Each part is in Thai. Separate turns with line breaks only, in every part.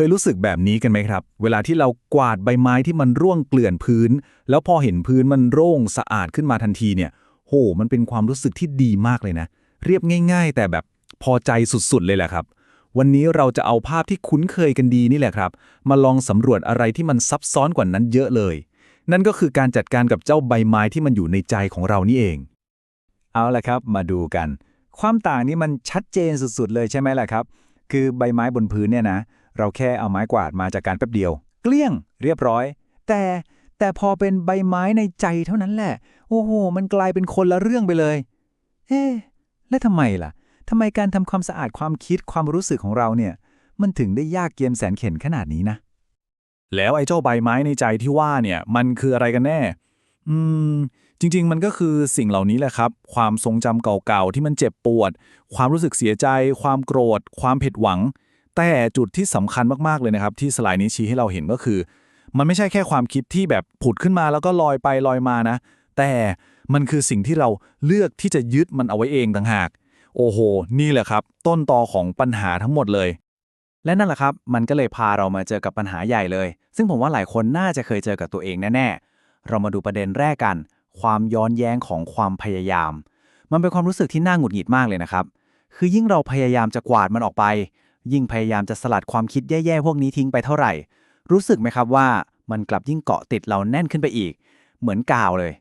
เคยรู้สึกแบบนี้กันไหมครับ เวลาที่เรากวาดใบไม้ที่มันร่วงเกลื่อนพื้น แล้วพอเห็นพื้นมันโร่งสะอาดขึ้นมาทันทีเนี่ย โห มันเป็นความรู้สึกที่ดีมากเลยนะ เรียบง่าย ๆ แต่แบบพอใจสุดๆ เลยแหละครับ วันนี้เราจะเอาภาพที่คุ้นเคยกันดีนี่แหละครับ มาลองสำรวจอะไรที่มันซับซ้อนกว่านั้นเยอะเลย นั่นก็คือการจัดการกับเจ้าใบไม้ที่มันอยู่ในใจของเรานี่เอง
เอาละครับ มาดูกัน ความต่างนี้มันชัดเจนสุดๆ เลยใช่ไหมล่ะครับ คือใบไม้บนพื้นเนี่ยนะ เราแค่เอาไม้กวาดมาจากการแป๊บเดียว เกลี้ยง เรียบร้อย แต่แต่พอเป็นใบไม้ในใจเท่านั้นแหละ โอ้โห มันกลายเป็นคนละเรื่องไปเลย เอ๊และทำไมล่ะทำไมการทำความสะอาดความคิดความรู้สึกของเราเนี่ย มันถึงได้ยากเกียมแสนเข็ญขนาดนี้นะ
แล้วไอ้เจ้าใบไม้ในใจที่ว่าเนี่ยมันคืออะไรกันแน่ อืม จริง ๆ มันก็คือสิ่งเหล่านี้แหละครับ ความทรงจำเก่าๆที่มันเจ็บปวด ความรู้สึกเสียใจ ความโกรธ ความผิดหวัง แต่จุดที่สำคัญมากๆเลยนะครับ ที่สไลด์นี้ชี้ให้เราเห็นก็คือ มันไม่ใช่แค่ความคิดที่แบบผุดขึ้นมาแล้วก็ลอยไปลอยมานะ แต่มันคือสิ่งที่เราเลือกที่จะยึดมันเอาไว้เองต่างหาก โอ้โห นี่แหละครับ ต้นตอของปัญหาทั้งหมดเลย
และนั่นแหละครับ มันก็เลยพาเรามาเจอกับปัญหาใหญ่เลย ซึ่งผมว่าหลายคนน่าจะเคยเจอกับตัวเองแน่ๆ เรามาดูประเด็นแรกกัน ความย้อนแย้งของความพยายาม มันเป็นความรู้สึกที่น่าหงุดหงิดมากเลยนะครับ คือยิ่งเราพยายามจะกวาดมันออกไป ยิ่งพยายามจะสลัดความคิดแย่ๆพวกนี้ทิ้งไปเท่าไหร่ รู้สึกไหมครับว่ามันกลับยิ่งเกาะติดเราแน่นขึ้นไปอีก เหมือนกาวเลย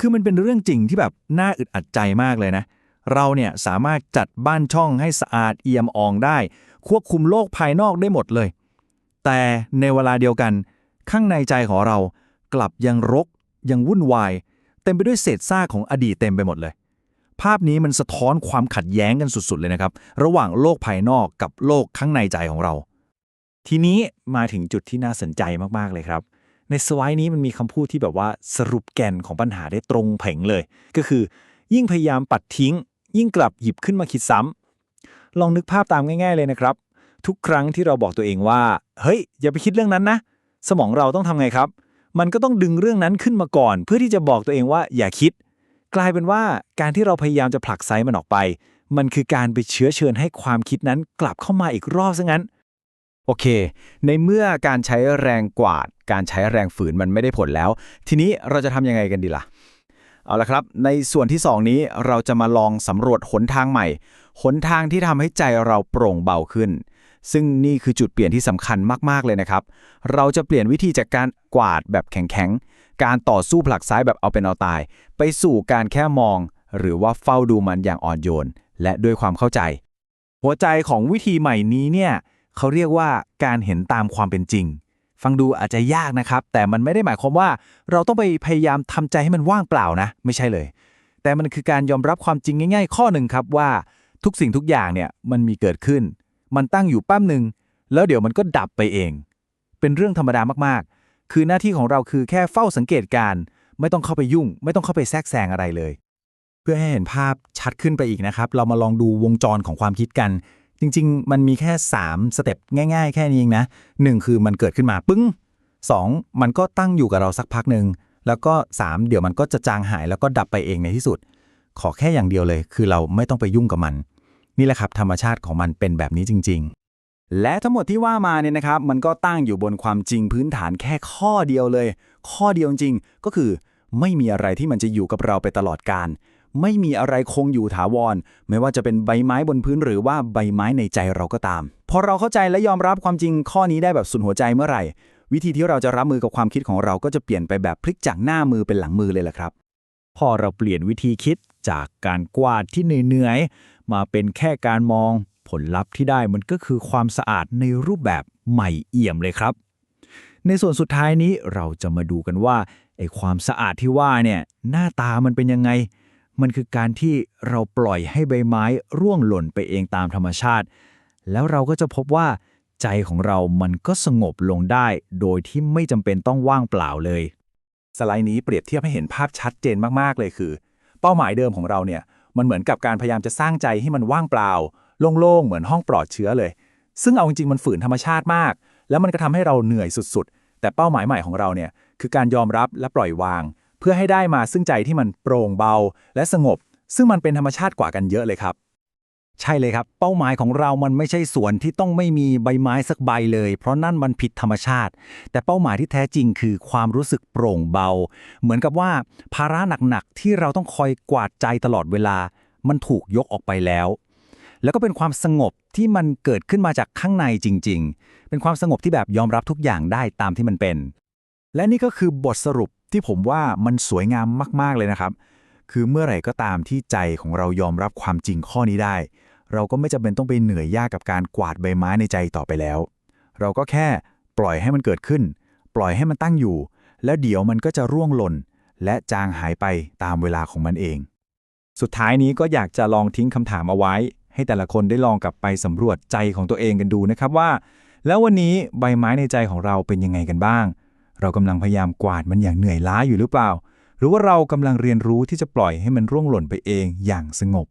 คือมันเป็นเรื่องจริงที่แบบน่าอึดอัดใจมากเลยนะ เราเนี่ยสามารถจัดบ้านช่องให้สะอาดเอี่ยมอ่องได้ ควบคุมโลกภายนอกได้หมดเลย แต่ในเวลาเดียวกัน ข้างในใจของเรากลับยังรกยังวุ่นวาย เต็มไปด้วยเศษซากของอดีตเต็มไปหมดเลย ภาพนี้มันสะท้อนความขัดแย้งกันสุดๆ เลยนะครับ ระหว่างโลกภายนอกกับโลกข้างในใจของเรา ทีนี้มาถึงจุดที่น่าสนใจมากๆเลยครับ ในสไลด์นี้มันมีคำพูดที่แบบว่าสรุปแก่นของปัญหาได้ตรงเพ่งเลย ก็คือ ยิ่งพยายามปัดทิ้ง ยิ่งกลับหยิบขึ้นมาคิดซ้ำลองนึกภาพตามง่าย ๆเลยนะครับ ทุกครั้งที่เราบอกตัวเองว่า เฮ้ย อย่าไปคิดเรื่องนั้นนะ สมองเราต้องทำไงครับ มันก็ต้องดึงเรื่องนั้นขึ้นมาก่อน เพื่อที่จะบอกตัวเองว่าอย่าคิด กลายเป็นว่าการที่เราพยายามจะผลักไซมันออกไป มันคือการไปเชื้อเชิญให้ความคิดนั้นกลับเข้ามาอีกรอบซะงั้น
โอเค ในเมื่อการใช้แรงกวาด การใช้แรงฝืนมันไม่ได้ผลแล้ว ทีนี้เราจะทำยังไงกันดีล่ะ เอาละครับ ในส่วนที่ 2 นี้เราจะมาลองสำรวจหนทางใหม่ หนทางที่ทำให้ใจเราโปร่งเบาขึ้นซึ่งนี่คือจุดเปลี่ยนที่สำคัญมาก ๆ เลยนะครับ เราจะเปลี่ยนวิธีจากการกวาดแบบแข็งๆ การต่อสู้ผลักซ้ายแบบเอาเป็นเอาตาย ไปสู่การแค่มอง หรือว่าเฝ้าดูมันอย่างอ่อนโยน และด้วยความเข้าใจ
หัวใจของวิธีใหม่นี้เนี่ยเขาเรียกว่าการเห็นตามความเป็นจริง ฟังดูอาจจะยากนะครับ แต่มันไม่ได้หมายความว่า เราต้องไปพยายามทำใจให้มันว่างเปล่านะ ไม่ใช่เลย แต่มันคือการยอมรับความจริงง่าย ๆ ข้อหนึ่งครับว่าทุกสิ่งทุกอย่างเนี่ยมันมีเกิดขึ้น มันตั้งอยู่แป๊บหนึ่งแล้วเดี๋ยวมันก็ดับไปเอง เป็นเรื่องธรรมดามากๆ คือหน้าที่ของเราคือแค่เฝ้าสังเกตการณ์ไม่ต้องเข้าไปยุ่ง ไม่ต้องเข้าไปแทรกแซงอะไรเลย เพื่อให้เห็นภาพชัดขึ้นไปอีกนะครับ เรามาลองดูวงจรของความคิดกัน จริง ๆ มันมีแค่ 3 สเต็ปง่ายๆ แค่นี้เองนะ 1 คือมันเกิดขึ้นมาปึ้ง 2 มันก็ตั้งอยู่กับเราสักพักหนึ่งแล้วก็ 3 เดี๋ยวมันก็จะจางหายแล้วก็ดับไปเองในที่สุด ขอแค่อย่างเดียวเลย คือเราไม่ต้องไปยุ่งกับมัน นี่แหละครับธรรมชาติของมันเป็นแบบนี้จริง ๆ
และทั้งหมดที่ว่ามาเนี่ยนะครับ มันก็ตั้งอยู่บนความจริงพื้นฐานแค่ข้อเดียวเลย ข้อเดียวจริงก็คือ ไม่มีอะไรที่มันจะอยู่กับเราไปตลอดกาลไม่มีอะไรคงอยู่ถาวร ไม่ว่าจะเป็นใบไม้บนพื้นหรือว่าใบไม้ในใจเราก็ตาม พอเราเข้าใจและยอมรับความจริงข้อนี้ได้แบบสุดหัวใจเมื่อไหร่ วิธีที่เราจะรับมือกับความคิดของเราก็จะเปลี่ยนไปแบบพลิกจากหน้ามือเป็นหลังมือเลยแหละครับ
พอเราเปลี่ยนวิธีคิดจากการกวาดที่เหนื่อยๆมาเป็นแค่การมอง ผลลัพธ์ที่ได้มันก็คือความสะอาดในรูปแบบใหม่เอี่ยมเลยครับ ในส่วนสุดท้ายนี้เราจะมาดูกันว่าไอ้ความสะอาดที่ว่าเนี่ยหน้าตามันเป็นยังไง มันคือการที่เราปล่อยให้ใบไม้ร่วงหล่นไปเองตามธรรมชาติ แล้วเราก็จะพบว่าใจของเรามันก็สงบลงได้ โดยที่ไม่จำเป็นต้องว่างเปล่าเลย
สไลด์นี้เปรียบเทียบให้เห็นภาพชัดเจนมากๆเลยคือ เป้าหมายเดิมของเราเนี่ยมันเหมือนกับการพยายามจะสร้างใจให้มันว่างเปล่า โล่งๆ เหมือนห้องปลอดเชื้อเลย ซึ่งเอาจริงๆ มันฝืนธรรมชาติมาก แล้วมันก็ทำให้เราเหนื่อยสุดๆ แต่เป้าหมายใหม่ของเราเนี่ยคือการยอมรับและปล่อยวาง เพื่อให้ได้มาซึ่งใจที่มันโปร่งเบา และสงบ ซึ่งมันเป็นธรรมชาติกว่ากันเยอะเลยครับ
ใช่เลยครับ เป้าหมายของเรามันไม่ใช่สวนที่ต้องไม่มีใบไม้สักใบเลย เพราะนั่นมันผิดธรรมชาติ แต่เป้าหมายที่แท้จริงคือความรู้สึกโปร่งเบา เหมือนกับว่าภาระหนักๆที่เราต้องคอยกวาดใจตลอดเวลา มันถูกยกออกไปแล้ว แล้วก็เป็นความสงบที่มันเกิดขึ้นมาจากข้างในจริง ๆ เป็นความสงบที่แบบยอมรับทุกอย่างได้ตามที่มันเป็น
และนี่ก็คือบทสรุปที่ผมว่ามันสวยงามมาก ๆ เลยนะครับ คือเมื่อไหร่ก็ตามที่ใจของเรายอมรับความจริงข้อนี้ได้ เราก็ไม่จำเป็นต้องไปเหนื่อยยากกับการกวาดใบไม้ในใจต่อไปแล้ว เราก็แค่ปล่อยให้มันเกิดขึ้น ปล่อยให้มันตั้งอยู่ แล้วเดี๋ยวมันก็จะร่วงหล่น และจางหายไปตามเวลาของมันเอง
สุดท้ายนี้ก็อยากจะลองทิ้งคำถามเอาไว้ ให้แต่ละคนได้ลองกลับไปสำรวจใจของตัวเองกันดูนะครับว่า แล้ววันนี้ใบไม้ในใจของเราเป็นยังไงกันบ้าง เรากำลังพยายามกวาดมันอย่างเหนื่อยล้าอยู่หรือเปล่า หรือว่าเรากำลังเรียนรู้ที่จะปล่อยให้มันร่วงหล่นไปเองอย่างสงบ